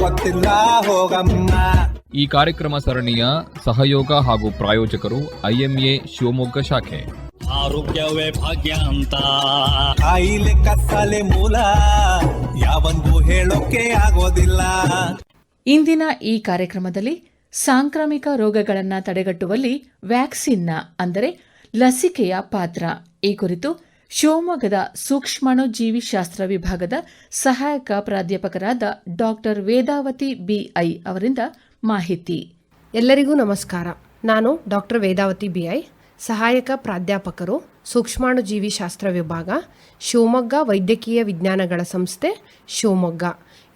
ಗೊತ್ತಿಲ್ಲ ಹೋಗಮ್ಮ. ಈ ಕಾರ್ಯಕ್ರಮ ಸರಣಿಯ ಸಹಯೋಗ ಹಾಗೂ ಪ್ರಾಯೋಜಕರು ಐಎಂಎ ಶಿವಮೊಗ್ಗ ಶಾಖೆ. ಆರೋಗ್ಯವೇ ಭಾಗ್ಯ ಅಂತ. ಕಾಯಿಲೆ ಕತ್ತಲೆ ಮೂಲ ಯಾವಂದು ಹೇಳೋಕೆ ಆಗೋದಿಲ್ಲ. ಇಂದಿನ ಈ ಕಾರ್ಯಕ್ರಮದಲ್ಲಿ ಸಾಂಕ್ರಾಮಿಕ ರೋಗಗಳನ್ನು ತಡೆಗಟ್ಟುವಲ್ಲಿ ವ್ಯಾಕ್ಸಿನ್ನ ಅಂದರೆ ಲಸಿಕೆಯ ಪಾತ್ರ. ಈ ಕುರಿತು ಶಿವಮೊಗ್ಗದ ಸೂಕ್ಷ್ಮಾಣು ಜೀವಿಶಾಸ್ತ್ರ ವಿಭಾಗದ ಸಹಾಯಕ ಪ್ರಾಧ್ಯಾಪಕರಾದ ಡಾಕ್ಟರ್ ವೇದಾವತಿ ಬಿಐ ಅವರಿಂದ ಮಾಹಿತಿ. ಎಲ್ಲರಿಗೂ ನಮಸ್ಕಾರ. ನಾನು ಡಾಕ್ಟರ್ ವೇದಾವತಿ ಬಿಐ ಸಹಾಯಕ ಪ್ರಾಧ್ಯಾಪಕರು ಸೂಕ್ಷ್ಮಾಣು ಜೀವಿಶಾಸ್ತ್ರ ವಿಭಾಗ, ಶಿವಮೊಗ್ಗ ವೈದ್ಯಕೀಯ ವಿಜ್ಞಾನಗಳ ಸಂಸ್ಥೆ, ಶಿವಮೊಗ್ಗ.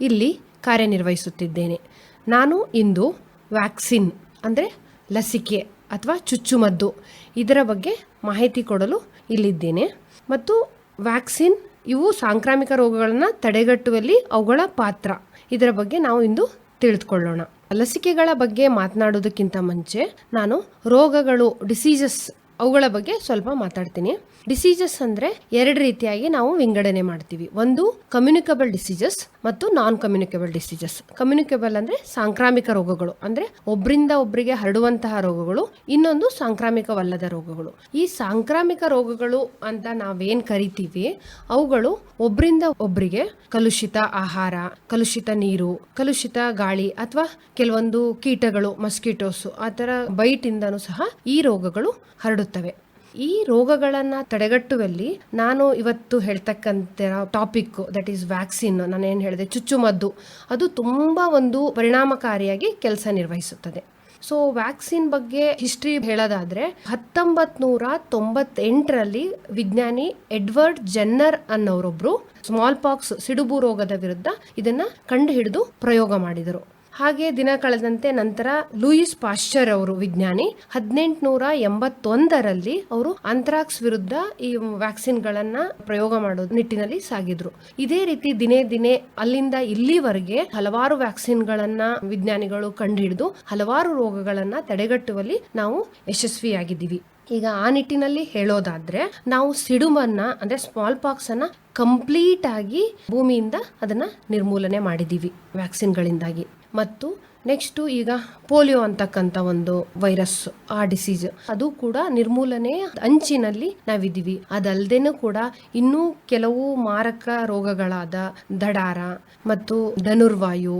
ಇಲ್ಲಿ ಕಾರ್ಯನಿರ್ವಹಿಸುತ್ತಿದ್ದೇನೆ. ನಾನು ಇಂದು ವ್ಯಾಕ್ಸಿನ್ ಅಂದರೆ ಲಸಿಕೆ ಅಥವಾ ಚುಚ್ಚುಮದ್ದು ಇದರ ಬಗ್ಗೆ ಮಾಹಿತಿ ಕೊಡಲು ಇಲ್ಲಿದ್ದೇನೆ. ಮತ್ತು ವ್ಯಾಕ್ಸಿನ್ ಇವು ಸಾಂಕ್ರಾಮಿಕ ರೋಗಗಳನ್ನು ತಡೆಗಟ್ಟುವಲ್ಲಿ ಅವುಗಳ ಪಾತ್ರ. ಇದರ ಬಗ್ಗೆ ನಾವು ಇಂದು ತಿಳಿದುಕೊಳ್ಳೋಣ. ಲಸಿಕೆಗಳ ಬಗ್ಗೆ ಮಾತನಾಡೋದಕ್ಕಿಂತ ಮುಂಚೆ ನಾನು ರೋಗಗಳು ಡಿಸೀಸಸ್ ಅವುಗಳ ಬಗ್ಗೆ ಸ್ವಲ್ಪ ಮಾತಾಡ್ತೀನಿ. ಡಿಸೀಜಸ್ ಅಂದರೆ ಎರಡು ರೀತಿಯಾಗಿ ನಾವು ವಿಂಗಡಣೆ ಮಾಡ್ತೀವಿ. ಒಂದು ಕಮ್ಯುನಿಕಬಲ್ ಡಿಸೀಜಸ್ ಮತ್ತು ನಾನ್ ಕಮ್ಯುನಿಕಬಲ್ ಡಿಸೀಜಸ್ ಕಮ್ಯುನಿಕಬಲ್ ಅಂದರೆ ಸಾಂಕ್ರಾಮಿಕ ರೋಗಗಳು. ಅಂದರೆ ಒಬ್ಬರಿಂದ ಒಬ್ಬರಿಗೆ ಹರಡುವಂತಹ ರೋಗಗಳು. ಇನ್ನೊಂದು ಸಾಂಕ್ರಾಮಿಕವಲ್ಲದ ರೋಗಗಳು. ಈ ಸಾಂಕ್ರಾಮಿಕ ರೋಗಗಳು ಅಂತ ನಾವೇನ್ ಕರಿತೀವಿ, ಅವುಗಳು ಒಬ್ಬರಿಂದ ಒಬ್ಬರಿಗೆ ಕಲುಷಿತ ಆಹಾರ, ಕಲುಷಿತ ನೀರು, ಕಲುಷಿತ ಗಾಳಿ ಅಥವಾ ಕೆಲವೊಂದು ಕೀಟಗಳು ಮಸ್ಕಿಟೋಸ್ ಆ ಥರ ಬೈಟಿಂದನೂ ಸಹ ಈ ರೋಗಗಳು ಈ ರೋಗಗಳನ್ನು ತಡೆಗಟ್ಟುವಲ್ಲಿ ನಾನು ಇವತ್ತು ಹೇಳ್ತಕ್ಕಂಥ ಟಾಪಿಕ್ ದಟ್ ಈಸ್ ವ್ಯಾಕ್ಸಿನ್ ನಾನು ಏನು ಹೇಳಿದೆ, ಚುಚ್ಚುಮದ್ದು, ಅದು ತುಂಬ ಒಂದು ಪರಿಣಾಮಕಾರಿಯಾಗಿ ಕೆಲಸ ನಿರ್ವಹಿಸುತ್ತದೆ. ಸೊ ವ್ಯಾಕ್ಸಿನ್ ಬಗ್ಗೆ ಹಿಸ್ಟ್ರಿ ಹೇಳೋದಾದರೆ ಹತ್ತೊಂಬತ್ತು ನೂರ ತೊಂಬತ್ತೆಂಟರಲ್ಲಿ ವಿಜ್ಞಾನಿ ಎಡ್ವರ್ಡ್ ಜೆನ್ನರ್ ಅನ್ನೋರೊಬ್ರು ಸ್ಮಾಲ್ ಪಾಕ್ಸ್ ಸಿಡುಬು ರೋಗದ ವಿರುದ್ಧ ಇದನ್ನ ಕಂಡು ಹಿಡಿದು ಪ್ರಯೋಗ ಮಾಡಿದರು. ಹಾಗೆ ದಿನ ಕಳೆದಂತೆ ನಂತರ ಲೂಯಿಸ್ ಪಾಶ್ಚರ್ ಅವರು ವಿಜ್ಞಾನಿ, ಹದಿನೆಂಟುನೂರ ಎಂಬತ್ತೊಂದರಲ್ಲಿ ಅವರು ಅಂತ್ರಾಕ್ಸ್ ವಿರುದ್ಧ ಈ ವ್ಯಾಕ್ಸಿನ್ಗಳನ್ನ ಪ್ರಯೋಗ ಮಾಡೋ ನಿಟ್ಟಿನಲ್ಲಿ ಸಾಗಿದ್ರು. ಇದೇ ರೀತಿ ದಿನೇ ದಿನೇ ಅಲ್ಲಿಂದ ಇಲ್ಲಿವರೆಗೆ ಹಲವಾರು ವ್ಯಾಕ್ಸಿನ್ಗಳನ್ನ ವಿಜ್ಞಾನಿಗಳು ಕಂಡುಹಿಡಿದು ಹಲವಾರು ರೋಗಗಳನ್ನ ತಡೆಗಟ್ಟುವಲ್ಲಿ ನಾವು ಯಶಸ್ವಿಯಾಗಿದ್ದೀವಿ. ಈಗ ಆ ನಿಟ್ಟಿನಲ್ಲಿ ಹೇಳೋದಾದ್ರೆ ನಾವು ಸಿಡುಮನ್ನ ಅಂದ್ರೆ ಸ್ಮಾಲ್ ಪಾಕ್ಸ್ ಅನ್ನ ಕಂಪ್ಲೀಟ್ ಆಗಿ ಭೂಮಿಯಿಂದ ಅದನ್ನ ನಿರ್ಮೂಲನೆ ಮಾಡಿದೀವಿ ವ್ಯಾಕ್ಸಿನ್ಗಳಿಂದಾಗಿ. ಮತ್ತು ನೆಕ್ಸ್ಟು ಈಗ ಪೋಲಿಯೋ ಅಂತಕ್ಕಂಥ ಒಂದು ವೈರಸ್, ಆ ಡಿಸೀಸ್. ಅದು ಕೂಡ ನಿರ್ಮೂಲನೆ ಅಂಚಿನಲ್ಲಿ ನಾವಿದ್ದೀವಿ. ಅದಲ್ಲದೇನೂ ಕೂಡ ಇನ್ನೂ ಕೆಲವು ಮಾರಕ ರೋಗಗಳಾದ ದಡಾರ ಮತ್ತು ಧನುರ್ವಾಯು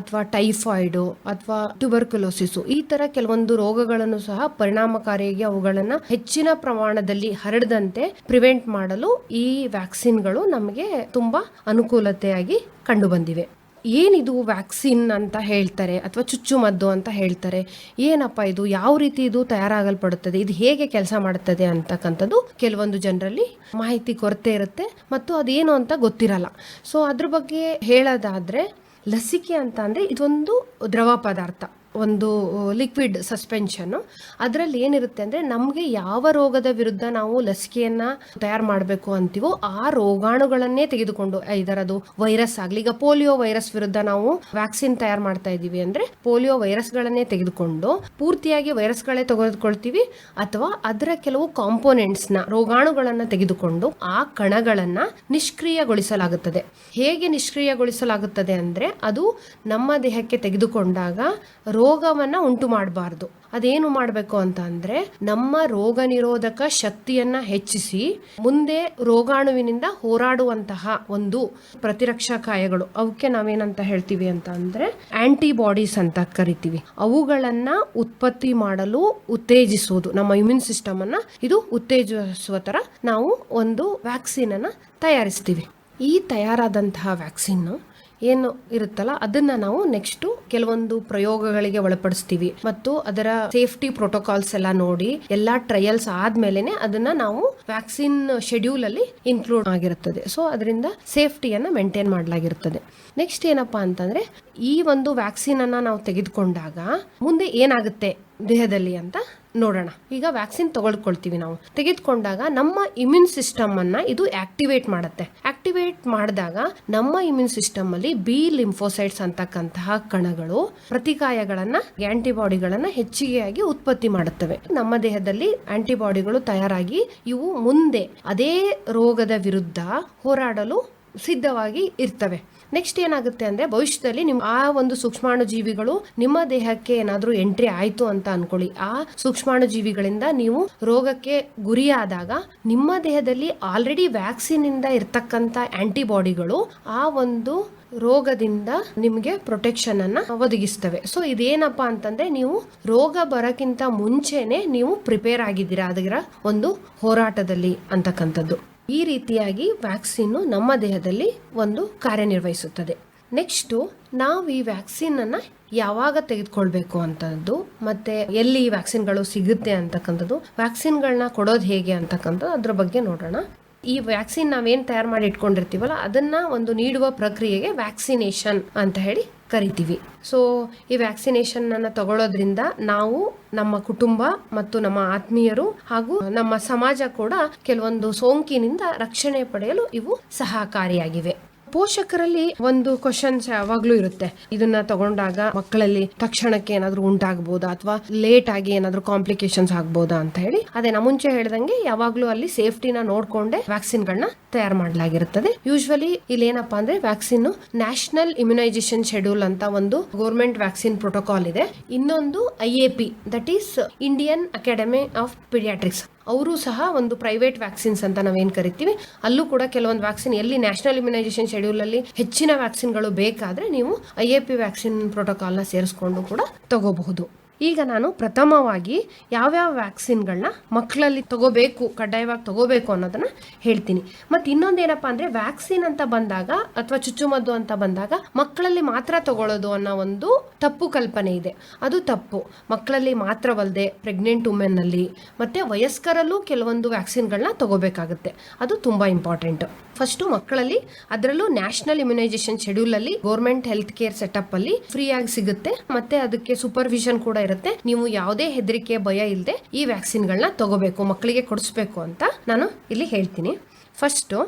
ಅಥವಾ ಟೈಫಾಯ್ಡು ಅಥವಾ ಟ್ಯೂಬರ್ಕುಲೋಸಿಸ್, ಈ ತರ ಕೆಲವೊಂದು ರೋಗಗಳನ್ನು ಸಹ ಪರಿಣಾಮಕಾರಿಯಾಗಿ ಅವುಗಳನ್ನು ಹೆಚ್ಚಿನ ಪ್ರಮಾಣದಲ್ಲಿ ಹರಡದಂತೆ ಪ್ರಿವೆಂಟ್ ಮಾಡಲು ಈ ವ್ಯಾಕ್ಸಿನ್ಗಳು ನಮಗೆ ತುಂಬಾ ಅನುಕೂಲತೆಯಾಗಿ ಕಂಡುಬಂದಿವೆ. ಏನಿದು ವ್ಯಾಕ್ಸಿನ್ ಅಂತ ಹೇಳ್ತಾರೆ ಅಥವಾ ಚುಚ್ಚುಮದ್ದು ಅಂತ ಹೇಳ್ತಾರೆ? ಏನಪ್ಪ ಇದು? ಯಾವ ರೀತಿ ಇದು ತಯಾರಾಗಲ್ಪಡುತ್ತದೆ? ಇದು ಹೇಗೆ ಕೆಲಸ ಮಾಡುತ್ತದೆ ಅಂತಕ್ಕಂಥದ್ದು ಕೆಲವೊಂದು ಜನರಲ್ಲಿ ಮಾಹಿತಿ ಕೊರತೆ ಇರುತ್ತೆ ಮತ್ತು ಅದೇನು ಅಂತ ಗೊತ್ತಿರಲ್ಲ. ಸೊ ಅದ್ರ ಬಗ್ಗೆ ಹೇಳೋದಾದ್ರೆ ಲಸಿಕೆ ಅಂತ ಅಂದರೆ ಇದೊಂದು ದ್ರವ ಪದಾರ್ಥ. ಒಂದು ಲಿಕ್ವಿಡ್ ಸಸ್ಪೆನ್ಷನ್ನು ಅದರಲ್ಲಿ ಏನಿರುತ್ತೆ ಅಂದರೆ ನಮಗೆ ಯಾವ ರೋಗದ ವಿರುದ್ಧ ನಾವು ಲಸಿಕೆಯನ್ನು ತಯಾರು ಮಾಡಬೇಕು ಅಂತೀವೋ ಆ ರೋಗಾಣುಗಳನ್ನೇ ತೆಗೆದುಕೊಂಡು, ಇದರದು ವೈರಸ್ ಆಗಲಿ, ಈಗ ಪೋಲಿಯೋ ವೈರಸ್ ವಿರುದ್ಧ ನಾವು ವ್ಯಾಕ್ಸಿನ್ ತಯಾರು ಮಾಡ್ತಾ ಇದ್ದೀವಿ ಅಂದರೆ ಪೋಲಿಯೋ ವೈರಸ್ಗಳನ್ನೇ ತೆಗೆದುಕೊಂಡು ಪೂರ್ತಿಯಾಗಿ ವೈರಸ್ಗಳೇ ತೆಗೆದುಕೊಳ್ತೀವಿ ಅಥವಾ ಅದರ ಕೆಲವು ಕಾಂಪೋನೆಂಟ್ಸ್ನ ರೋಗಾಣುಗಳನ್ನು ತೆಗೆದುಕೊಂಡು ಆ ಕಣಗಳನ್ನು ನಿಷ್ಕ್ರಿಯಗೊಳಿಸಲಾಗುತ್ತದೆ. ಹೇಗೆ ನಿಷ್ಕ್ರಿಯಗೊಳಿಸಲಾಗುತ್ತದೆ ಅಂದರೆ ಅದು ನಮ್ಮ ದೇಹಕ್ಕೆ ತೆಗೆದುಕೊಂಡಾಗ ರೋಗವನ್ನ ಉಂಟು ಮಾಡಬಾರ್ದು. ಅದೇನು ಮಾಡಬೇಕು ಅಂತ ಅಂದ್ರೆ ನಮ್ಮ ರೋಗ ನಿರೋಧಕ ಶಕ್ತಿಯನ್ನ ಹೆಚ್ಚಿಸಿ ಮುಂದೆ ರೋಗಾಣುವಿನಿಂದ ಹೋರಾಡುವಂತಹ ಒಂದು ಪ್ರತಿರಕ್ಷಾ ಕಾಯಗಳು. ಅವಕ್ಕೆ ನಾವೇನಂತ ಹೇಳ್ತೀವಿ ಅಂತ ಅಂದ್ರೆ ಆಂಟಿಬಾಡೀಸ್ ಅಂತ ಕರಿತೀವಿ. ಅವುಗಳನ್ನ ಉತ್ಪತ್ತಿ ಮಾಡಲು ಉತ್ತೇಜಿಸುವುದು. ನಮ್ಮ ಇಮ್ಯೂನ್ ಸಿಸ್ಟಮ್ ಅನ್ನ ಇದು ಉತ್ತೇಜಿಸುವ ತರ ನಾವು ಒಂದು ವ್ಯಾಕ್ಸಿನ್ ಅನ್ನ ತಯಾರಿಸ್ತೀವಿ. ಈ ತಯಾರಾದಂತಹ ವ್ಯಾಕ್ಸಿನ್ ಏನು ಇರುತ್ತಲ್ಲ, ಅದನ್ನ ನಾವು ನೆಕ್ಸ್ಟ್ ಕೆಲವೊಂದು ಪ್ರಯೋಗಗಳಿಗೆ ಒಳಪಡಿಸ್ತೀವಿ. ಮತ್ತು ಅದರ ಸೇಫ್ಟಿ ಪ್ರೋಟೋಕಾಲ್ಸ್ ಎಲ್ಲ ನೋಡಿ, ಎಲ್ಲಾ ಟ್ರಯಲ್ಸ್ ಆದ್ಮೇಲೆನೆ ಅದನ್ನ ನಾವು ವ್ಯಾಕ್ಸಿನ್ ಶೆಡ್ಯೂಲ್ ಅಲ್ಲಿ ಇನ್ಕ್ಲೂಡ್ ಆಗಿರುತ್ತದೆ. ಸೊ ಅದರಿಂದ ಸೇಫ್ಟಿಯನ್ನ ಮೇಂಟೈನ್ ಮಾಡಲಾಗಿರುತ್ತದೆ. ನೆಕ್ಸ್ಟ್ ಏನಪ್ಪಾ ಅಂತಂದ್ರೆ, ಈ ಒಂದು ವ್ಯಾಕ್ಸಿನ್ ಅನ್ನ ನಾವು ತೆಗೆದುಕೊಂಡಾಗ ಮುಂದೆ ಏನಾಗುತ್ತೆ ದೇಹದಲ್ಲಿ ಅಂತ ನೋಡೋಣ. ಈಗ ವ್ಯಾಕ್ಸಿನ್ ತಗೊಳ್ಕೊಳ್ತೀವಿ ನಾವು. ತೆಗೆದುಕೊಂಡಾಗ ನಮ್ಮ ಇಮ್ಯೂನ್ ಸಿಸ್ಟಮ್ ಅನ್ನ ಇದು ಆಕ್ಟಿವೇಟ್ ಮಾಡುತ್ತೆ. ಆಕ್ಟಿವೇಟ್ ಮಾಡಿದಾಗ ನಮ್ಮ ಇಮ್ಯೂನ್ ಸಿಸ್ಟಮ್ ಅಲ್ಲಿ ಬಿ ಲಿಂಫೋಸೈಟ್ಸ್ ಅಂತಕ್ಕಂತಹ ಕಣಗಳು ಪ್ರತಿಕಾಯಗಳನ್ನ ಆಂಟಿಬಾಡಿಗಳನ್ನ ಹೆಚ್ಚಿಗೆಯಾಗಿ ಉತ್ಪತ್ತಿ ಮಾಡುತ್ತವೆ. ನಮ್ಮ ದೇಹದಲ್ಲಿ ಆಂಟಿಬಾಡಿಗಳು ತಯಾರಾಗಿ ಇವು ಮುಂದೆ ಅದೇ ರೋಗದ ವಿರುದ್ಧ ಹೋರಾಡಲು ಸಿದ್ಧವಾಗಿ ಇರ್ತವೆ. ನೆಕ್ಸ್ಟ್ ಏನಾಗುತ್ತೆ ಅಂದ್ರೆ ಭವಿಷ್ಯದಲ್ಲಿ ನಿಮ್ಮ ಆ ಒಂದು ಸೂಕ್ಷ್ಮಾಣು ಜೀವಿಗಳು ನಿಮ್ಮ ದೇಹಕ್ಕೆ ಏನಾದರೂ ಎಂಟ್ರಿ ಆಯ್ತು ಅಂತ ಅನ್ಕೊಳ್ಳಿ. ಆ ಸೂಕ್ಷ್ಮಾಣು ಜೀವಿಗಳಿಂದ ನೀವು ರೋಗಕ್ಕೆ ಗುರಿಯಾದಾಗ ನಿಮ್ಮ ದೇಹದಲ್ಲಿ ಆಲ್ರೆಡಿ ವ್ಯಾಕ್ಸಿನಿಂದ ಇಂದ ಇರ್ತಕ್ಕಂತ ಆಂಟಿಬಾಡಿಗಳು ಆ ಒಂದು ರೋಗದಿಂದ ನಿಮಗೆ ಪ್ರೊಟೆಕ್ಷನ್ ಅನ್ನ ಒದಗಿಸ್ತವೆ. ಸೊ ಇದೇನಪ್ಪ ಅಂತಂದ್ರೆ ನೀವು ರೋಗ ಬರಕ್ಕಿಂತ ಮುಂಚೆನೆ ನೀವು ಪ್ರಿಪೇರ್ ಆಗಿದ್ದೀರಾ? ಅದರ ಒಂದು ಹೋರಾಟದಲ್ಲಿ ಅಂತಕ್ಕಂಥದ್ದು. ಈ ರೀತಿಯಾಗಿ ವ್ಯಾಕ್ಸಿನ್ ನಮ್ಮ ದೇಹದಲ್ಲಿ ಒಂದು ಕಾರ್ಯನಿರ್ವಹಿಸುತ್ತದೆ. ನೆಕ್ಸ್ಟು ನಾವು ಈ ವ್ಯಾಕ್ಸಿನ್ ಅನ್ನ ಯಾವಾಗ ತೆಗೆದುಕೊಳ್ಬೇಕು ಅಂತದ್ದು, ಮತ್ತೆ ಎಲ್ಲಿ ಈ ವ್ಯಾಕ್ಸಿನ್ಗಳು ಸಿಗುತ್ತೆ ಅಂತಕ್ಕಂಥದ್ದು ವ್ಯಾಕ್ಸಿನ್ಗಳನ್ನ ಕೊಡೋದು ಹೇಗೆ ಅಂತಕ್ಕಂಥದ್ದು ಅದ್ರ ಬಗ್ಗೆ ನೋಡೋಣ. ಈ ವ್ಯಾಕ್ಸಿನ್ ನಾವೇನು ತಯಾರು ಮಾಡಿ ಇಟ್ಕೊಂಡಿರ್ತೀವಲ್ಲ, ಅದನ್ನ ಒಂದು ನೀಡುವ ಪ್ರಕ್ರಿಯೆಗೆ ವ್ಯಾಕ್ಸಿನೇಷನ್ ಅಂತ ಹೇಳಿ ಕರಿತೀವಿ. ಸೊ ಈ ವ್ಯಾಕ್ಸಿನೇಷನ್ ಅನ್ನ ತಗೊಳ್ಳೋದ್ರಿಂದ ನಾವು ನಮ್ಮ ಕುಟುಂಬ ಮತ್ತು ನಮ್ಮ ಆತ್ಮೀಯರು ಹಾಗೂ ನಮ್ಮ ಸಮಾಜ ಕೂಡ ಕೆಲವೊಂದು ಸೋಂಕಿನಿಂದ ರಕ್ಷಣೆ ಪಡೆಯಲು ಇವು ಸಹಕಾರಿಯಾಗಿವೆ. ಪೋಷಕರಲ್ಲಿ ಒಂದು ಕ್ವಶನ್ಸ್ ಯಾವಾಗ್ಲೂ ಇರುತ್ತೆ. ಇದನ್ನ ತಗೊಂಡಾಗ ಮಕ್ಕಳಲ್ಲಿ ತಕ್ಷಣಕ್ಕೆ ಏನಾದ್ರು ಉಂಟಾಗಬಹುದಾ ಅಥವಾ ಲೇಟ್ ಆಗಿ ಏನಾದ್ರು ಕಾಂಪ್ಲಿಕೇಶನ್ಸ್ ಆಗ್ಬೋದಾ ಅಂತ ಹೇಳಿ ಅದೇ ನಾ ಮುಂಚೆ ಹೇಳ್ದಂಗೆ ಯಾವಾಗ್ಲೂ ಅಲ್ಲಿ ಸೇಫ್ಟಿನ ನೋಡ್ಕೊಂಡೆ ವ್ಯಾಕ್ಸಿನ್ ಗಳನ್ನ ತಯಾರು ಮಾಡಲಾಗಿರುತ್ತದೆ. ಯೂಶ್ವಲಿ ಇಲ್ಲಿ ಏನಪ್ಪಾ ಅಂದ್ರೆ ವ್ಯಾಕ್ಸಿನ್ ನ್ಯಾಷನಲ್ ಇಮ್ಯುನೈಸೇಷನ್ ಶೆಡ್ಯೂಲ್ ಅಂತ ಒಂದು ಗೌರ್ಮೆಂಟ್ ವ್ಯಾಕ್ಸಿನ್ ಪ್ರೋಟೋಕಾಲ್ ಇದೆ. ಇನ್ನೊಂದು I A P that is Indian Academy of Pediatrics ಅವರು ಸಹ ಒಂದು ಪ್ರೈವೇಟ್ ವ್ಯಾಕ್ಸಿನ್ಸ್ ಅಂತ ನಾವೇನು ಕರಿತೀವಿ. ಅಲ್ಲೂ ಕೂಡ ಕೆಲವೊಂದು ವ್ಯಾಕ್ಸಿನ್ ಎಲ್ಲಿ ನ್ಯಾಷನಲ್ ಇಮ್ಯುನೈಸೇಷನ್ ಶೆಡ್ಯೂಲ್ ಅಲ್ಲಿ ಹೆಚ್ಚಿನ ವ್ಯಾಕ್ಸಿನ್ಗಳು ಬೇಕಾದ್ರೆ ನೀವು ಐ ಎ ಪಿ ವ್ಯಾಕ್ಸಿನ್ ಪ್ರೋಟೋಕಾಲ್ನ ಸೇರಿಸ್ಕೊಂಡು ಕೂಡ ತಗೋಬಹುದು. ಈಗ ನಾನು ಪ್ರಥಮವಾಗಿ ಯಾವ್ಯಾವ ವ್ಯಾಕ್ಸಿನ್ಗಳನ್ನ ಮಕ್ಕಳಲ್ಲಿ ತಗೋಬೇಕು, ಕಡ್ಡಾಯವಾಗಿ ತಗೋಬೇಕು ಅನ್ನೋದನ್ನ ಹೇಳ್ತೀನಿ. ಮತ್ತೆ ಇನ್ನೊಂದೇನಪ್ಪ ಅಂದ್ರೆ ವ್ಯಾಕ್ಸಿನ್ ಅಂತ ಬಂದಾಗ ಅಥವಾ ಚುಚ್ಚುಮದ್ದು ಅಂತ ಬಂದಾಗ ಮಕ್ಕಳಲ್ಲಿ ಮಾತ್ರ ತಗೊಳ್ಳೋದು ಅನ್ನೋ ಒಂದು ತಪ್ಪು ಕಲ್ಪನೆ ಇದೆ. ಅದು ತಪ್ಪು. ಮಕ್ಕಳಲ್ಲಿ ಮಾತ್ರವಲ್ಲದೆ ಪ್ರೆಗ್ನೆಂಟ್ ವುಮೆನ್ನಲ್ಲಿ ಮತ್ತು ಮತ್ತೆ ವಯಸ್ಕರಲ್ಲೂ ಕೆಲವೊಂದು ವ್ಯಾಕ್ಸಿನ್ಗಳನ್ನ ತಗೋಬೇಕಾಗುತ್ತೆ. ಅದು ತುಂಬಾ ಇಂಪಾರ್ಟೆಂಟ್. ಫಸ್ಟು ಮಕ್ಕಳಲ್ಲಿ ಅದರಲ್ಲೂ ನ್ಯಾಷನಲ್ ಇಮ್ಯುನೈಸೇಷನ್ ಶೆಡ್ಯೂಲ್ ಅಲ್ಲಿ ಗೌರ್ಮೆಂಟ್ ಹೆಲ್ತ್ ಕೇರ್ ಸೆಟಪ್ ಅಲ್ಲಿ ಫ್ರೀ ಆಗಿ ಸಿಗುತ್ತೆ. ಮತ್ತೆ ಅದಕ್ಕೆ ಸೂಪರ್ವಿಷನ್ ಕೂಡ ಇರುತ್ತೆ. ನೀವು ಯಾವುದೇ ಹೆದರಿಕೆ, ಭಯ ಇಲ್ಲದೆ ಈ ವ್ಯಾಕ್ಸಿನ್ಗಳನ್ನ ತಗೋಬೇಕು, ಮಕ್ಕಳಿಗೆ ಕೊಡಿಸ್ಬೇಕು ಅಂತ ನಾನು ಇಲ್ಲಿ ಹೇಳ್ತೀನಿ. ಫಸ್ಟು,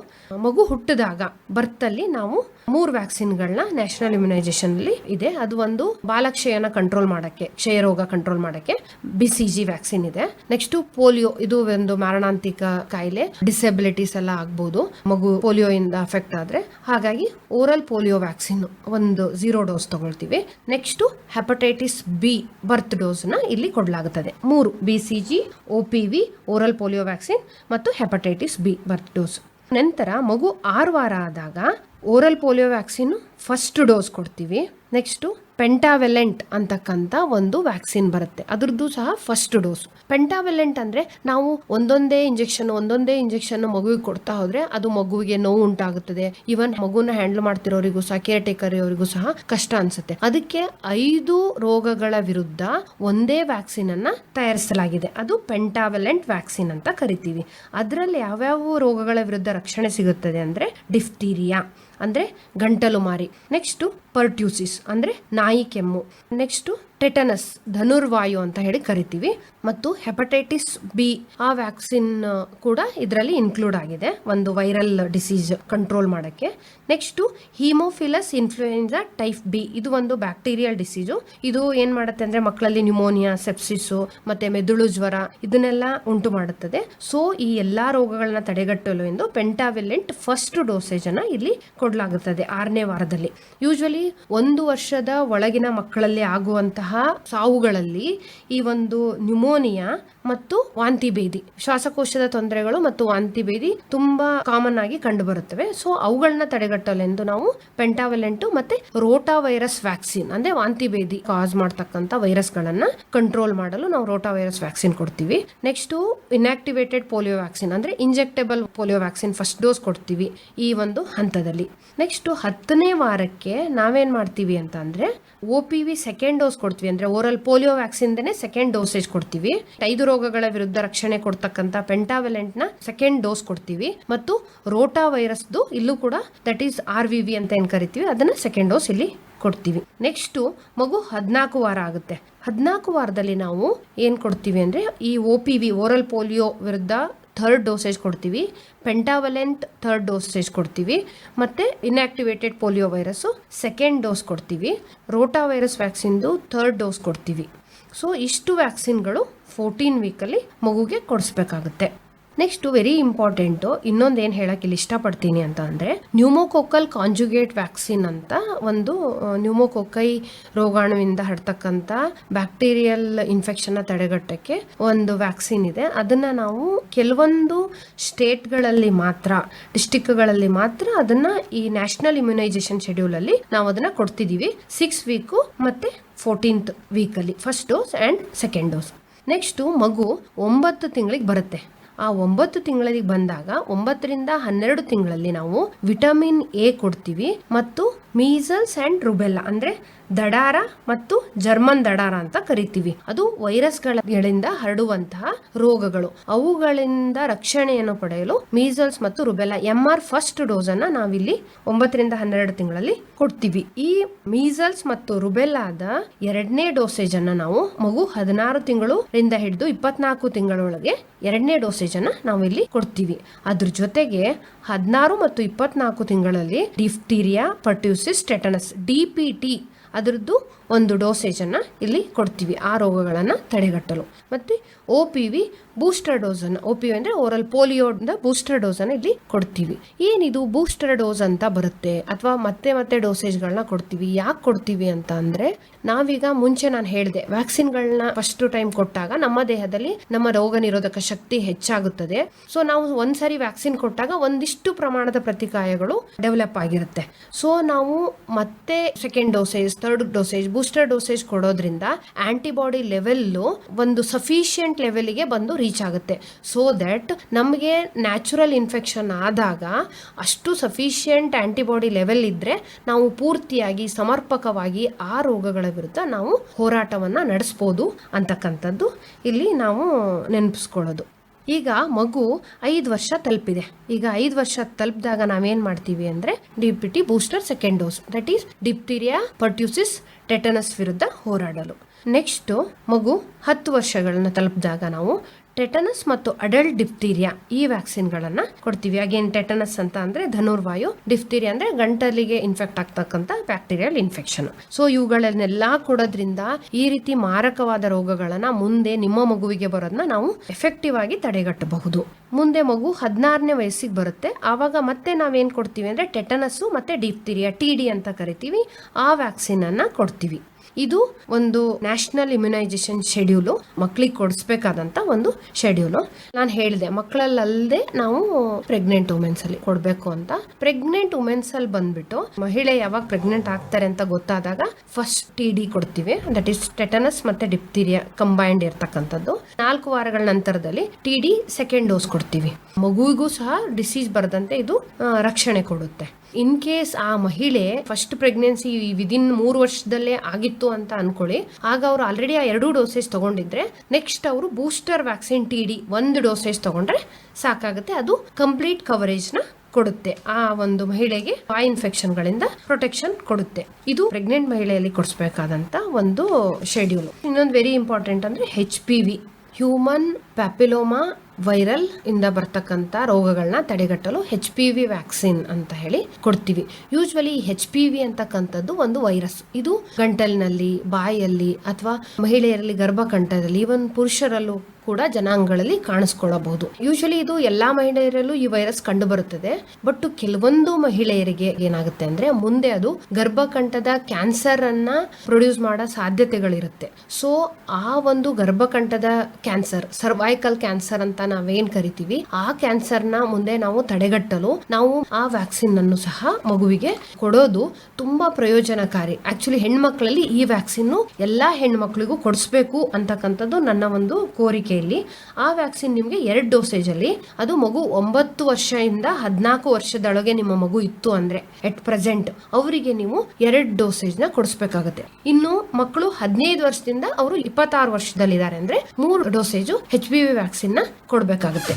ಮಗು ಹುಟ್ಟಿದಾಗ ಬರ್ತಲ್ಲಿ ನಾವು ಮೂರು ವ್ಯಾಕ್ಸಿನ್ಗಳನ್ನ ನ್ಯಾಷನಲ್ ಇಮ್ಯುನೈಸೇಷನ್ ಅಲ್ಲಿ ಇದೆ. ಅದು ಒಂದು ಬಾಲಕ್ಷಯನ ಕಂಟ್ರೋಲ್ ಮಾಡಕ್ಕೆ ಕ್ಷಯ ರೋಗ ಕಂಟ್ರೋಲ್ ಮಾಡಕ್ಕೆ ಬಿ ಸಿ ಜಿ ವ್ಯಾಕ್ಸಿನ್ ಇದೆ. ನೆಕ್ಸ್ಟ್ ಪೋಲಿಯೋ, ಇದು ಒಂದು ಮಾರಣಾಂತಿಕ ಕಾಯಿಲೆ ಡಿಸೆಬಿಲಿಟೀಸ್ ಎಲ್ಲ ಆಗ್ಬೋದು. ಮಗು ಪೋಲಿಯೋ ಇಂದ ಅಫೆಕ್ಟ್ ಆದ್ರೆ, ಹಾಗಾಗಿ ಓರಲ್ ಪೋಲಿಯೋ ವ್ಯಾಕ್ಸಿನ್ ಒಂದು ಝೀರೋ ಡೋಸ್ ತಗೊಳ್ತೀವಿ. ನೆಕ್ಸ್ಟ್ ಹೆಪಟೈಟಿಸ್ ಬಿ ಬರ್ತ್ ಡೋಸ್ನ ಇಲ್ಲಿ ಕೊಡಲಾಗುತ್ತದೆ. ಮೂರು B C G O P V oral polio vaccine ಮತ್ತು ಹೆಪಟೈಟಿಸ್ ಬಿ ಬರ್ತ್ ಡೋಸ್ ನಂತರ ಮಗು ಆರು ವಾರ ಆದಾಗ oral polio vaccine first dose ಕೊಡ್ತೀವಿ. ನೆಕ್ಸ್ಟು ಪೆಂಟಾವೆಲೆಂಟ್ ಅಂತಕ್ಕಂಥ ಒಂದು ವ್ಯಾಕ್ಸಿನ್ ಬರುತ್ತೆ. ಅದ್ರದ್ದು ಸಹ ಫಸ್ಟ್ ಡೋಸ್ ಪೆಂಟಾವೆಲೆಂಟ್ ಅಂದ್ರೆ ನಾವು ಒಂದೊಂದೇ ಇಂಜೆಕ್ಷನ್ ಒಂದೊಂದೇ ಇಂಜೆಕ್ಷನ್ ಮಗುವಿಗೆ ಕೊಡ್ತಾ ಹೋದ್ರೆ ಅದು ಮಗುವಿಗೆ ನೋವು ಉಂಟಾಗುತ್ತದೆ. ಈವನ್ ಮಗುನ ಹ್ಯಾಂಡಲ್ ಮಾಡ್ತಿರೋರಿಗೂ ಸಹ ಕೇರ್ ಟೇಕರ್ ಅವರಿಗೂ ಸಹ ಕಷ್ಟ ಅನ್ಸುತ್ತೆ. ಅದಕ್ಕೆ ಐದು ರೋಗಗಳ ವಿರುದ್ಧ ಒಂದೇ ವ್ಯಾಕ್ಸಿನ್ ಅನ್ನ ತಯಾರಿಸಲಾಗಿದೆ. ಅದು ಪೆಂಟಾವೆಲೆಂಟ್ ವ್ಯಾಕ್ಸಿನ್ ಅಂತ ಕರಿತೀವಿ. ಅದರಲ್ಲಿ ಯಾವ್ಯಾವ ರೋಗಗಳ ವಿರುದ್ಧ ರಕ್ಷಣೆ ಸಿಗುತ್ತದೆ ಅಂದ್ರೆ ಡಿಫ್ತೀರಿಯಾ ಅಂದ್ರೆ ಗಂಟಲು ಮಾರಿ. ನೆಕ್ಸ್ಟ್ ಪರ್ಟ್ಯೂಸಿಸ್ ಅಂದ್ರೆ ನಾಯಿ ಕೆಮ್ಮು. ನೆಕ್ಸ್ಟ್ ಟೆಟನಸ್, ಧನುರ್ವಾಯು ಅಂತ ಹೇಳಿ ಕರಿತೀವಿ. ಮತ್ತು ಹೆಪಟೈಟಿಸ್ ಬಿ, ಆ ವ್ಯಾಕ್ಸಿನ್ ಕೂಡ ಇದರಲ್ಲಿ ಇನ್ಕ್ಲೂಡ್ ಆಗಿದೆ, ಒಂದು ವೈರಲ್ ಡಿಸೀಸ್ ಕಂಟ್ರೋಲ್ ಮಾಡೋಕ್ಕೆ. Next haemophilus influenza type B ಇದು ಒಂದು ಬ್ಯಾಕ್ಟೀರಿಯಲ್ ಡಿಸೀಸು ಇದು ಏನು ಮಾಡುತ್ತೆ ಅಂದ್ರೆ ಮಕ್ಕಳಲ್ಲಿ ನ್ಯೂಮೋನಿಯಾ ಸೆಪ್ಸಿಸು ಮತ್ತೆ ಮೆದುಳು ಜ್ವರ, ಇದನ್ನೆಲ್ಲ ಉಂಟು ಮಾಡುತ್ತದೆ. ಸೊ ಈ ಎಲ್ಲಾ ರೋಗಗಳನ್ನ ತಡೆಗಟ್ಟಲು ಎಂದು ಪೆಂಟಾವೆಲೆಂಟ್ ಫಸ್ಟ್ ಡೋಸೇಜ್ ಅನ್ನ ಇಲ್ಲಿ ಕೊಡಲಾಗುತ್ತದೆ, ಆರನೇ ವಾರದಲ್ಲಿ. ಯೂಶ್ವಲಿ ಒಂದು ವರ್ಷದ ಒಳಗಿನ ಮಕ್ಕಳಲ್ಲಿ ಆಗುವಂತಹ ಆಗುವಂತಹ ಸಾವುಗಳಲ್ಲಿ ಈ ಒಂದು ನ್ಯುಮೋನಿಯಾ ಮತ್ತು ವಾಂತಿ ಭೇದಿ ಶ್ವಾಸಕೋಶದ ತೊಂದರೆಗಳು ಮತ್ತು ವಾಂತಿ ಭೇದಿ ತುಂಬಾ ಕಾಮನ್ ಆಗಿ ಕಂಡು ಬರುತ್ತವೆ ಸೊ ಅವುಗಳನ್ನ ತಡೆಗಟ್ಟಲೆಂದು ನಾವು ಪೆಂಟಾವೆಲೆಂಟು ಮತ್ತೆ ರೋಟಾ ವೈರಸ್ ವ್ಯಾಕ್ಸಿನ್ ಅಂದ್ರೆ ವಾಂತಿ ಭೇದಿ ಕಾಸ್ ಮಾಡ್ತಕ್ಕಂಥ ವೈರಸ್ಗಳನ್ನ ಕಂಟ್ರೋಲ್ ಮಾಡಲು ನಾವು ರೋಟಾ ವೈರಸ್ ವ್ಯಾಕ್ಸಿನ್ ಕೊಡ್ತೀವಿ. ನೆಕ್ಸ್ಟ್ ಇನ್ಆಕ್ಟಿವೇಟೆಡ್ ಪೋಲಿಯೋ ವ್ಯಾಕ್ಸಿನ್ ಅಂದ್ರೆ injectable polio vaccine first dose ಕೊಡ್ತೀವಿ ಈ ಒಂದು ಹಂತದಲ್ಲಿ. ನೆಕ್ಸ್ಟ್ ಹತ್ತನೇ ವಾರಕ್ಕೆ ನಾವೇನ್ ಮಾಡ್ತೀವಿ ಅಂತ ಅಂದ್ರೆ O P V second dose ಕೊಡ್ತೀವಿ. ಅಂದ್ರೆ ಓರಲ್ ಪೋಲಿಯೋ ವ್ಯಾಕ್ಸಿನ್ದೇ ಸೆಕೆಂಡ್ ಡೋಸೇಜ್ ಕೊಡ್ತೀವಿ. ಐದು ರೋಗಗಳ ವಿರುದ್ಧ ರಕ್ಷಣೆ ಕೊಡ್ತಕ್ಕಂಥ ನ ಸೆಕೆಂಡ್ ಡೋಸ್ ಕೊಡ್ತೀವಿ. ಮತ್ತು ರೋಟಾ ವೈರಸ್ದು ಇಲ್ಲೂ ಕೂಡ that is R V V ಅಂತ ಏನ್ ಕರಿತೀವಿ, ಅದನ್ನ ಸೆಕೆಂಡ್ ಡೋಸ್ ಇಲ್ಲಿ ಕೊಡ್ತೀವಿ. ನೆಕ್ಸ್ಟ್ ಮಗು ಹದಿನಾಲ್ಕು ವಾರ ಆಗುತ್ತೆ. ಹದಿನಾಲ್ಕು ವಾರದಲ್ಲಿ ನಾವು ಏನ್ ಕೊಡ್ತೀವಿ ಅಂದ್ರೆ ಈ O P V oral polio ವಿರುದ್ಧ ಥರ್ಡ್ ಡೋಸೇಜ್ ಕೊಡ್ತೀವಿ. ಪೆಂಟಾವಲೆಂಟ್ ಥರ್ಡ್ ಡೋಸೇಜ್ ಕೊಡ್ತೀವಿ. ಮತ್ತು inactivated polio virus second dose ಕೊಡ್ತೀವಿ. ರೋಟಾ ವೈರಸ್ ವ್ಯಾಕ್ಸಿನ್ದು ಥರ್ಡ್ ಡೋಸ್ ಕೊಡ್ತೀವಿ. ಸೊ ಇಷ್ಟು ವ್ಯಾಕ್ಸಿನ್ಗಳು ಫೋರ್ಟೀನ್ ವೀಕಲ್ಲಿ ಮಗುಗೆ ಕೊಡಿಸ್ಬೇಕಾಗುತ್ತೆ. ನೆಕ್ಸ್ಟ್ ವೆರಿ ಇಂಪಾರ್ಟೆಂಟು ಇನ್ನೊಂದು ಏನು ಹೇಳಕ್ಕೆ ಇಲ್ಲಿ ಇಷ್ಟಪಡ್ತೀನಿ ಅಂತ ಅಂದರೆ ನ್ಯೂಮೋಕೋಕಲ್ ಕಾಂಜುಗೇಟ್ ವ್ಯಾಕ್ಸಿನ್ ಅಂತ ಒಂದು ನ್ಯೂಮೋಕೋಕೈ ರೋಗಾಣುವಿಂದ ಹರಡ್ತಕ್ಕಂಥ ಬ್ಯಾಕ್ಟೀರಿಯಲ್ ಇನ್ಫೆಕ್ಷನ್ನ ತಡೆಗಟ್ಟಕ್ಕೆ ಒಂದು ವ್ಯಾಕ್ಸಿನ್ ಇದೆ. ಅದನ್ನು ನಾವು ಕೆಲವೊಂದು ಸ್ಟೇಟ್ಗಳಲ್ಲಿ ಮಾತ್ರ ಡಿಸ್ಟಿಕ್ಗಳಲ್ಲಿ ಮಾತ್ರ ಅದನ್ನು ಈ ನ್ಯಾಷನಲ್ ಇಮ್ಯುನೈಸೇಷನ್ ಶೆಡ್ಯೂಲಲ್ಲಿ ನಾವು ಅದನ್ನು ಕೊಡ್ತಿದ್ದೀವಿ ಸಿಕ್ಸ್ ವೀಕು ಮತ್ತು ಫೋರ್ಟೀನ್ತ್ ವೀಕಲ್ಲಿ first dose and second dose next ಮಗು ಒಂಬತ್ತು ತಿಂಗಳಿಗೆ ಬರುತ್ತೆ. ಆ ಒಂಬತ್ತು ತಿಂಗಳಿಗೆ ಬಂದಾಗ ಒಂಬತ್ತರಿಂದ ಹನ್ನೆರಡು ತಿಂಗಳಲ್ಲಿ ನಾವು ವಿಟಮಿನ್ ಎ ಕೊಡ್ತೀವಿ ಮತ್ತು ಮೀಸಲ್ಸ್ ಆ್ಯಂಡ್ ರುಬೆಲ್ಲಾ, ಅಂದರೆ ದಡಾರ ಮತ್ತು ಜರ್ಮನ್ ದಡಾರ ಅಂತ ಕರಿತೀವಿ. ಅದು ವೈರಸ್ಗಳಿಂದ ಹರಡುವಂತಹ ರೋಗಗಳು. ಅವುಗಳಿಂದ ರಕ್ಷಣೆಯನ್ನು ಪಡೆಯಲು ಮೀಸಲ್ಸ್ ಮತ್ತು rubella M R first dose ಅನ್ನ ನಾವಿಲ್ಲಿ ಒಂಬತ್ತರಿಂದ ಹನ್ನೆರಡು ತಿಂಗಳಲ್ಲಿ ಕೊಡ್ತೀವಿ. ಈ ಮೀಸಲ್ಸ್ ಮತ್ತು ರುಬೆಲ್ಲಾದ ಎರಡನೇ ಡೋಸೇಜ್ ಅನ್ನ ನಾವು ಮಗು ಹದಿನಾರು ತಿಂಗಳಿಂದ ಹಿಡಿದು ಇಪ್ಪತ್ನಾಲ್ಕು ತಿಂಗಳೊಳಗೆ ಎರಡನೇ ಡೋಸೇಜ್ ಅನ್ನ ನಾವಿಲ್ಲಿ ಕೊಡ್ತೀವಿ. ಅದ್ರ ಜೊತೆಗೆ ಹದಿನಾರು ಮತ್ತು ಇಪ್ಪತ್ನಾಲ್ಕು ತಿಂಗಳಲ್ಲಿ diphtheria pertussis, tetanus, D P T ಅದರದ್ದು ಒಂದು ಡೋಸೇಜನ್ನು ಇಲ್ಲಿ ಕೊಡ್ತೀವಿ, ಆ ರೋಗಗಳನ್ನು ತಡೆಗಟ್ಟಲು. ಮತ್ತು ಒ ಪಿ ವಿ ಬೂಸ್ಟರ್ ಡೋಸನ್ನು ಒ ಪಿ ವಿ ಅಂದರೆ ಓರಲ್ ಪೋಲಿಯೋದ ಬೂಸ್ಟರ್ ಡೋಸನ್ನು ಇಲ್ಲಿ ಕೊಡ್ತೀವಿ. ಏನಿದು ಬೂಸ್ಟರ್ ಡೋಸ್ ಅಂತ ಬರುತ್ತೆ? ಅಥವಾ ಮತ್ತೆ ಮತ್ತೆ ಡೋಸೇಜ್ಗಳನ್ನ ಕೊಡ್ತೀವಿ, ಯಾಕೆ ಕೊಡ್ತೀವಿ ಅಂತ ಅಂದರೆ, ನಾವೀಗ ಮುಂಚೆ ನಾನು ಹೇಳಿದೆ ವ್ಯಾಕ್ಸಿನ್ಗಳನ್ನ ಫಸ್ಟ್ ಟೈಮ್ ಕೊಟ್ಟಾಗ ನಮ್ಮ ದೇಹದಲ್ಲಿ ನಮ್ಮ ರೋಗ ನಿರೋಧಕ ಶಕ್ತಿ ಹೆಚ್ಚಾಗುತ್ತದೆ. ಸೊ ನಾವು ಒಂದ್ಸರಿ ವ್ಯಾಕ್ಸಿನ್ ಕೊಟ್ಟಾಗ ಒಂದಿಷ್ಟು ಪ್ರಮಾಣದ ಪ್ರತಿಕಾಯಗಳು ಡೆವಲಪ್ ಆಗಿರುತ್ತೆ. ಸೊ ನಾವು ಮತ್ತೆ second dosage third dosage booster dosage ಕೊಡೋದ್ರಿಂದ ಆಂಟಿಬಾಡಿ ಲೆವೆಲ್ಲು ಒಂದು ಸಫಿಷಿಯಂಟ್ ಲೆವೆಲ್ಗೆ ಬಂದು ರೀಚ್ ಆಗುತ್ತೆ. ಸೊ ದಟ್ ನಮಗೆ ನ್ಯಾಚುರಲ್ ಇನ್ಫೆಕ್ಷನ್ ಆದಾಗ ಅಷ್ಟು ಸಫಿಷಿಯಂಟ್ ಆಂಟಿಬಾಡಿ ಲೆವೆಲ್ ಇದ್ದರೆ ನಾವು ಪೂರ್ತಿಯಾಗಿ ಸಮರ್ಪಕವಾಗಿ ಆ ರೋಗಗಳ ವಿರುದ್ಧ ನಾವು ಹೋರಾಟವನ್ನು ನಡೆಸ್ಬೋದು ಅಂತಕ್ಕಂಥದ್ದು ಇಲ್ಲಿ ನಾವು ನೆನಪಿಸ್ಕೊಳ್ಳೋದು. ಈಗ ಮಗು ಐದು ವರ್ಷ ತಲುಪಿದೆ. ಈಗ ಐದು ವರ್ಷ ತಲುಪಿದಾಗ ನಾವೇನು ಮಾಡ್ತೀವಿ ಅಂದ್ರೆ D booster second dose. That is diphtheria pertussis tetanus ವಿರುದ್ಧ ಹೋರಾಡಲು. ನೆಕ್ಸ್ಟ್ ಮಗು ಹತ್ತು ವರ್ಷಗಳನ್ನ ತಲುಪಿದಾಗ ನಾವು ಟೆಟನಸ್ ಮತ್ತು ಅಡಲ್ಟ್ ಡಿಫ್ತೀರಿಯಾ ಈ ವ್ಯಾಕ್ಸಿನ್ಗಳನ್ನು ಕೊಡ್ತೀವಿ. ಅಗೇನ್ ಟೆಟನಸ್ ಅಂತ ಅಂದ್ರೆ ಧನುರ್ವಾಯು ಡಿಫ್ತೀರಿಯಾ ಅಂದ್ರೆ ಗಂಟಲಿಗೆ ಇನ್ಫೆಕ್ಟ್ ಆಗ್ತಕ್ಕಂಥ ಬ್ಯಾಕ್ಟೀರಿಯಲ್ ಇನ್ಫೆಕ್ಷನ್ ಸೊ ಇವುಗಳನ್ನೆಲ್ಲ ಕೊಡೋದ್ರಿಂದ ಈ ರೀತಿ ಮಾರಕವಾದ ರೋಗಗಳನ್ನ ಮುಂದೆ ನಿಮ್ಮ ಮಗುವಿಗೆ ಬರೋದನ್ನ ನಾವು ಎಫೆಕ್ಟಿವ್ ಆಗಿ ತಡೆಗಟ್ಟಬಹುದು. ಮುಂದೆ ಮಗು ಹದಿನಾರನೇ ವಯಸ್ಸಿಗೆ ಬರುತ್ತೆ. ಆವಾಗ ಮತ್ತೆ ನಾವೇನ್ ಕೊಡ್ತೀವಿ ಅಂದ್ರೆ ಟೆಟನಸ್ಸು ಮತ್ತೆ ಡಿಫ್ತೀರಿಯಾ ಟಿ ಡಿ ಅಂತ ಕರಿತೀವಿ. ಆ ವ್ಯಾಕ್ಸಿನ್ ಅನ್ನ ಕೊಡ್ತೀವಿ. ಇದು ಒಂದು ನ್ಯಾಷನಲ್ ಇಮ್ಯುನೈಸೇಷನ್ ಶೆಡ್ಯೂಲು ಮಕ್ಕಳಿಗೆ ಕೊಡಿಸ್ಬೇಕಾದಂತ ಒಂದು ಶೆಡ್ಯೂಲು. ನಾನು ಹೇಳಿದೆ ಮಕ್ಕಳಲ್ಲದೆ ನಾವು ಪ್ರೆಗ್ನೆಂಟ್ ವುಮೆನ್ಸ್ ಅಲ್ಲಿ ಕೊಡಬೇಕು ಅಂತ. ಪ್ರೆಗ್ನೆಂಟ್ ವುಮೆನ್ಸ್ ಅಲ್ಲಿ ಬಂದ್ಬಿಟ್ಟು, ಮಹಿಳೆ ಯಾವಾಗ ಪ್ರೆಗ್ನೆಂಟ್ ಆಗ್ತಾರೆ ಅಂತ ಗೊತ್ತಾದಾಗ ಫಸ್ಟ್ ಟಿ ಡಿ ಕೊಡ್ತೀವಿ. ದಟ್ ಈಸ್ ಟೆಟನಸ್ ಮತ್ತೆ ಡಿಪ್ತೀರಿಯಾ ಕಂಬೈಂಡ್ ಇರ್ತಕ್ಕಂಥದ್ದು. ನಾಲ್ಕು ವಾರಗಳ ನಂತರದಲ್ಲಿ ಟಿ ಡಿ ಸೆಕೆಂಡ್ ಡೋಸ್ ಕೊಡ್ತೀವಿ. ಮಗುವಿಗೂ ಸಹ ಡಿಸೀಸ್ ಬರದಂತೆ ಇದು ರಕ್ಷಣೆ ಕೊಡುತ್ತೆ. ಇನ್ ಕೇಸ್ ಆ ಮಹಿಳೆ ಫಸ್ಟ್ ಪ್ರೆಗ್ನೆನ್ಸಿ ವಿದಿನ್ ಮೂರು ವರ್ಷದಲ್ಲೇ ಆಗಿತ್ತು ಅಂತ ಅನ್ಕೊಳ್ಳಿ. ಆಗ ಅವರು ಆಲ್ರೆಡಿ ಆ ಎರಡು ಡೋಸೇಜ್ ತಗೊಂಡಿದ್ರೆ ನೆಕ್ಸ್ಟ್ ಅವರು ಬೂಸ್ಟರ್ ವ್ಯಾಕ್ಸಿನ್ ಟಿ ಡಿ ಒಂದು ಡೋಸೇಜ್ ತಗೊಂಡ್ರೆ ಸಾಕಾಗುತ್ತೆ. ಅದು ಕಂಪ್ಲೀಟ್ ಕವರೇಜ್ನ ಕೊಡುತ್ತೆ. ಆ ಒಂದು ಮಹಿಳೆಗೆ ಆ ಇನ್ಫೆಕ್ಷನ್ಗಳಿಂದ ಪ್ರೊಟೆಕ್ಷನ್ ಕೊಡುತ್ತೆ. ಇದು ಪ್ರೆಗ್ನೆಂಟ್ ಮಹಿಳೆಯಲ್ಲಿ ಕೊಡಿಸಬೇಕಾದಂತ ಒಂದು ಶೆಡ್ಯೂಲ್ ಇನ್ನೊಂದು ವೆರಿ ಇಂಪಾರ್ಟೆಂಟ್ ಅಂದ್ರೆ H P V human papilloma viral ಇಂದ ಬರ್ತಕ್ಕಂಥ ರೋಗಗಳನ್ನ ತಡೆಗಟ್ಟಲು ಹೆಚ್ ಪಿ ವಿ ವ್ಯಾಕ್ಸಿನ್ ಅಂತ ಹೇಳಿ ಕೊಡ್ತೀವಿ. ಯೂಶ್ವಲಿ ಹೆಚ್ ಪಿ ವಿ ಅಂತಕ್ಕಂಥದ್ದು ಒಂದು ವೈರಸ್ ಇದು ಗಂಟಲಿನಲ್ಲಿ, ಬಾಯಲ್ಲಿ ಅಥವಾ ಮಹಿಳೆಯರಲ್ಲಿ ಗರ್ಭಕಂಠದಲ್ಲಿ ಈವನ್ ಪುರುಷರಲ್ಲೂ ಕೂಡ ಜನಾಂಗಗಳಲ್ಲಿ ಕಾಣಿಸ್ಕೊಳ್ಳಬಹುದು ಯೂಶಲಿ ಇದು ಎಲ್ಲಾ ಮಹಿಳೆಯರಲ್ಲೂ ಈ ವೈರಸ್ ಕಂಡು ಬರುತ್ತದೆ ಬಟ್ ಕೆಲವೊಂದು ಮಹಿಳೆಯರಿಗೆ ಏನಾಗುತ್ತೆ ಅಂದ್ರೆ ಮುಂದೆ ಅದು ಗರ್ಭಕಂಠದ ಕ್ಯಾನ್ಸರ್ ಅನ್ನ ಪ್ರೊಡ್ಯೂಸ್ ಮಾಡೋ ಸಾಧ್ಯತೆಗಳಿರುತ್ತೆ. ಸೊ ಆ ಒಂದು ಗರ್ಭಕಂಠದ ಕ್ಯಾನ್ಸರ್ ಸರ್ವೈಕಲ್ ಕ್ಯಾನ್ಸರ್ ಅಂತ ನಾವೇನ್ ಕರಿತೀವಿ, ಆ ಕ್ಯಾನ್ಸರ್ನ ಮುಂದೆ ನಾವು ತಡೆಗಟ್ಟಲು ನಾವು ಆ ವ್ಯಾಕ್ಸಿನ್ ಅನ್ನು ಸಹ ಮಗುವಿಗೆ ಕೊಡೋದು ತುಂಬಾ ಪ್ರಯೋಜನಕಾರಿ. ಆಕ್ಚುಲಿ ಹೆಣ್ಮಕ್ಳಲ್ಲಿ ಈ ವ್ಯಾಕ್ಸಿನ್ ಎಲ್ಲಾ ಹೆಣ್ಮಕ್ಳಿಗೂ ಕೊಡಿಸ್ಬೇಕು ಅಂತಕ್ಕಂಥದ್ದು ನನ್ನ ಒಂದು ಕೋರಿಕೆಯಲ್ಲಿ. ಆ ವ್ಯಾಕ್ಸಿನ್ ನಿಮಗೆ ಎರಡು ಡೋಸೇಜ್ ಅಲ್ಲಿ, ಅದು ಮಗು ಒಂಬತ್ತು ವರ್ಷದಿಂದ ಹದಿನಾಲ್ಕು ವರ್ಷದೊಳಗೆ ನಿಮ್ಮ ಮಗು ಇತ್ತು ಅಂದ್ರೆ ಎಟ್ ಪ್ರೆಸೆಂಟ್ ಅವರಿಗೆ ನೀವು ಎರಡು ಡೋಸೇಜ್ನ ಕೊಡಿಸ್ಬೇಕಾಗುತ್ತೆ. ಇನ್ನು ಮಕ್ಕಳು ಹದಿನೈದು ವರ್ಷದಿಂದ ಅವರು ಇಪ್ಪತ್ತಾರು ವರ್ಷದಲ್ಲಿದ್ದಾರೆ ಅಂದ್ರೆ ಮೂರು ಡೋಸೇಜ್ ಹೆಚ್ ವಿ ವ್ಯಾಕ್ಸಿನ್ನ ಕೊಡಬೇಕಾಗುತ್ತೆ.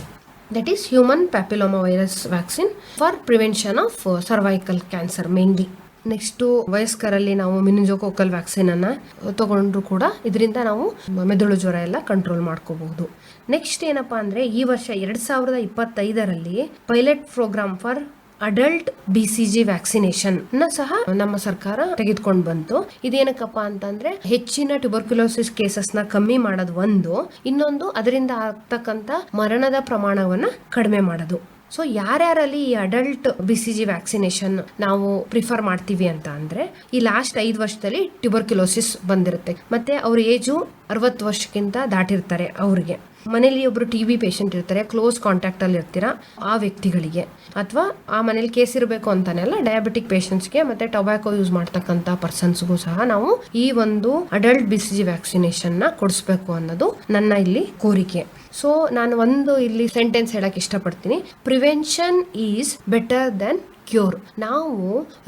That is human papilloma virus vaccine for prevention of cervical cancer mainly next ವಯಸ್ಕರಲ್ಲಿ ನಾವು ಮಿನಿಜೋಕೋಕಲ್ ವ್ಯಾಕ್ಸಿನ್ ಅನ್ನ ತಗೊಂಡ್ರು ಕೂಡ ಇದರಿಂದ ನಾವು ಮೆದುಳು ಜ್ವರ ಎಲ್ಲ ಕಂಟ್ರೋಲ್ ಮಾಡ್ಕೋಬಹುದು. ನೆಕ್ಸ್ಟ್ ಏನಪ್ಪಾ ಅಂದ್ರೆ ಈ ವರ್ಷ ಎರಡ್ ಸಾವಿರದ ಇಪ್ಪತ್ತೈದರಲ್ಲಿ pilot program for adult B C G ವ್ಯಾಕ್ಸಿನೇಷನ್ನ ಸಹ ನಮ್ಮ ಸರ್ಕಾರ ತೆಗೆದುಕೊಂಡು ಬಂತು. ಇದೇನಕ್ಕಪ್ಪ ಅಂತಂದ್ರೆ ಹೆಚ್ಚಿನ ಟ್ಯುಬರ್ಕ್ಯುಲೋಸಿಸ್ ಕೇಸಸ್ನ ಕಮ್ಮಿ ಮಾಡೋದು ಒಂದು. ಇನ್ನೊಂದು ಅದರಿಂದ ಆಗ್ತಕ್ಕಂತ ಮರಣದ ಪ್ರಮಾಣವನ್ನ ಕಡಿಮೆ ಮಾಡೋದು. ಸೊ ಯಾರ್ಯಾರಲ್ಲಿ ಈ adult B C G vaccination ನಾವು ಪ್ರಿಫರ್ ಮಾಡ್ತೀವಿ ಅಂತ ಅಂದ್ರೆ, ಈ ಲಾಸ್ಟ್ ಐದು ವರ್ಷದಲ್ಲಿ ಟ್ಯುಬರ್ಕ್ಯುಲೋಸಿಸ್ ಬಂದಿರುತ್ತೆ. ಮತ್ತೆ ಅವ್ರ ಏಜು ಅರವತ್ತು ವರ್ಷಕ್ಕಿಂತ ದಾಟಿರ್ತಾರೆ ಅವ್ರಿಗೆ. ಮನೇಲಿ ಒಬ್ರು ಟಿ ಬಿ ಪೇಷಂಟ್ ಇರ್ತಾರೆ ಕ್ಲೋಸ್ ಕಾಂಟ್ಯಾಕ್ಟ್ ಅಲ್ಲಿ ಇರ್ತೀರಾ, ಆ ವ್ಯಕ್ತಿಗಳಿಗೆ. ಅಥವಾ ಆ ಮನೇಲಿ ಕೇಸ್ ಇರಬೇಕು ಅಂತಾನೆಲ್ಲ ಡಯಾಬಿಟಿಕ್ ಪೇಷಂಟ್ಸ್ಗೆ ಮತ್ತೆ ಟೊಬ್ಯಾಕೋ ಯೂಸ್ ಮಾಡ್ತಕ್ಕಂಥ ಪರ್ಸನ್ಸ್ಗೂ ಸಹ ನಾವು ಈ ಒಂದು ಅಡಲ್ಟ್ ಬಿ ಸಿ ಜಿ ವ್ಯಾಕ್ಸಿನೇಷನ್ನ ಕೊಡಿಸ್ಬೇಕು ಅನ್ನೋದು ನನ್ನ ಇಲ್ಲಿ ಕೋರಿಕೆ. ಸೊ ನಾನು ಒಂದು ಇಲ್ಲಿ ಸೆಂಟೆನ್ಸ್ ಹೇಳಕ್ ಇಷ್ಟಪಡ್ತೀನಿ. Prevention is better than cure ನಾವು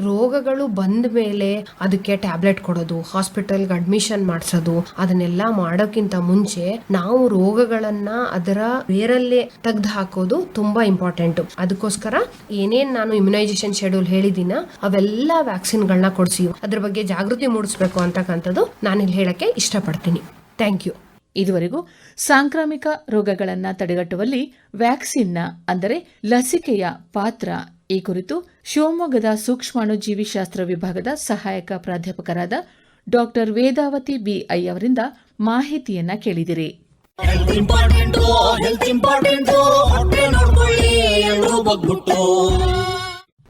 ರೋಗಗಳು ಬಂದ ಮೇಲೆ ಅದಕ್ಕೆ ಟ್ಯಾಬ್ಲೆಟ್ ಕೊಡೋದು ಹಾಸ್ಪಿಟಲ್ಗೆ ಅಡ್ಮಿಷನ್ ಮಾಡಿಸೋದು, ಅದನ್ನೆಲ್ಲ ಮಾಡೋಕ್ಕಿಂತ ಮುಂಚೆ ನಾವು ರೋಗಗಳನ್ನ ಅದರ ಬೇರಲ್ಲೇ ತೆಗ್ದು ಹಾಕೋದು ತುಂಬಾ ಇಂಪಾರ್ಟೆಂಟ್ ಅದಕ್ಕೋಸ್ಕರ ಏನೇನ್ ನಾನು ಇಮ್ಯುನೈಸೇಷನ್ ಶೆಡ್ಯೂಲ್ ಹೇಳಿದಿನ, ಅವೆಲ್ಲ ವ್ಯಾಕ್ಸಿನ್ಗಳನ್ನ ಕೊಡಿಸಿ. ಅದ್ರ ಬಗ್ಗೆ ಜಾಗೃತಿ ಮೂಡಿಸ್ಬೇಕು ಅಂತಕ್ಕಂಥದ್ದು ನಾನು ಇಲ್ಲಿ ಹೇಳಕ್ಕೆ ಇಷ್ಟಪಡ್ತೀನಿ. ಥ್ಯಾಂಕ್ ಯು ಇದುವರೆಗೂ ಸಾಂಕ್ರಾಮಿಕ ರೋಗಗಳನ್ನು ತಡೆಗಟ್ಟುವಲ್ಲಿ ವ್ಯಾಕ್ಸಿನ್ನ ಅಂದರೆ ಲಸಿಕೆಯ ಪಾತ್ರ ಈ ಕುರಿತು ಶಿವಮೊಗ್ಗದ ಸೂಕ್ಷ್ಮಾಣುಜೀವಿಶಾಸ್ತ್ರ ವಿಭಾಗದ ಸಹಾಯಕ ಪ್ರಾಧ್ಯಾಪಕರಾದ ಡಾಕ್ಟರ್ ವೇದಾವತಿ ಬಿಐ ಅವರಿಂದ ಮಾಹಿತಿಯನ್ನ ಕೇಳಿದಿರಿ.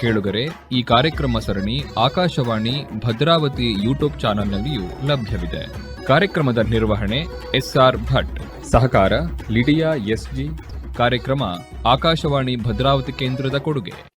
ಕೇಳುಗರೆ, ಈ ಕಾರ್ಯಕ್ರಮ ಸರಣಿ ಆಕಾಶವಾಣಿ ಭದ್ರಾವತಿ ಯೂಟ್ಯೂಬ್ ಚಾನೆಲ್ನಲ್ಲಿಯೂ ಲಭ್ಯವಿದೆ. ಕಾರ್ಯಕ್ರಮದ ನಿರ್ವಹಣೆ ಎಸ್ಆರ್ ಭಟ್. ಸಹಕಾರ, ಲಿಡಿಯಾ ಎಸ್ಜಿ. ಕಾರ್ಯಕ್ರಮ ಆಕಾಶವಾಣಿ ಭದ್ರಾವತಿ ಕೇಂದ್ರದ ಕೊಡುಗೆ.